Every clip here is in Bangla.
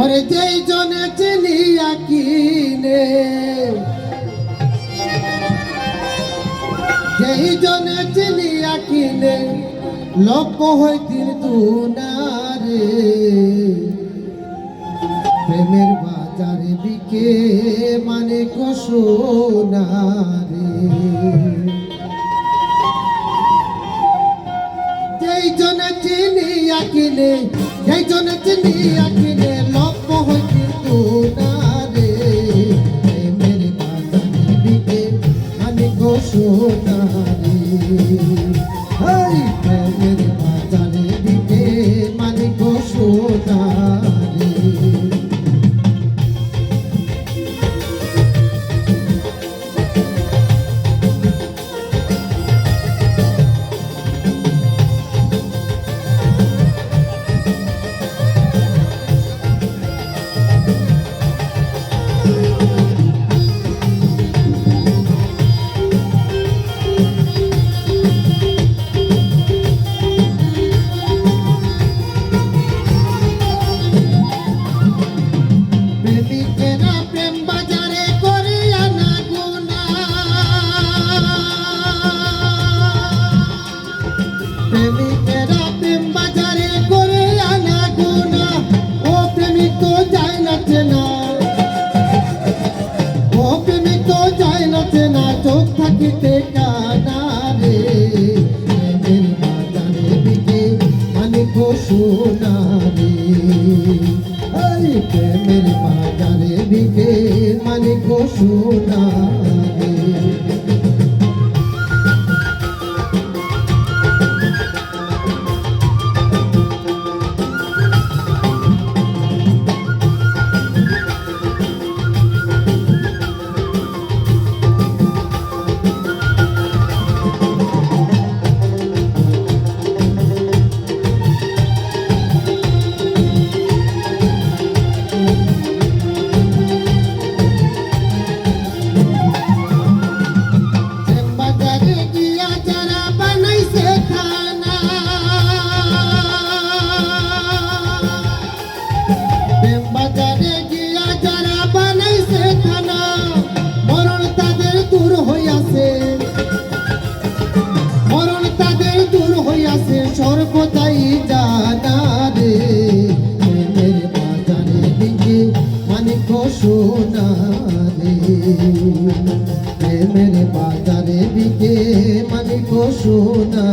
ওরে যেই জনে চিনিয়া কিনে, যেই জনে চিনিয়া কিনে লক্ষ হইতির দুনারে প্রেমের বাজারে বিকে মানে কোশোনারে কিনে যেই জনে দুনারে প্রেমের বাজারে বিকে মানে কোশোনারে হাই প্রেমের বাজারে প্রেমিকেরা প্রেম বাজারে করিয়া না গুনা। ও প্রেমিক তো যায় না ও প্রেমিক তো যায় না চোখ থাকিতে কানা রে। প্রেমের বাজারে বিকে মানে সোনা রে। এই প্রেমের বাজারে বিকে মানে সোনা রে। মানিক সোনা রে প্রেমের বাজারে দিকে মানিক সোনা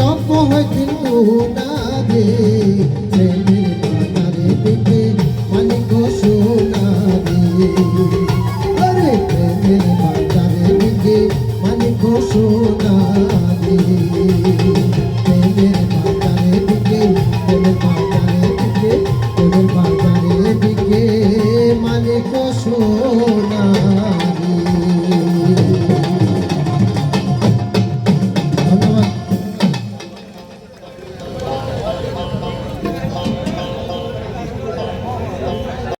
হয় কিন্তু না রে প্রেমের বাজারে দিকে মানে সোনা রে আরে, প্রেমের বাজারে দিকে মানে সোনা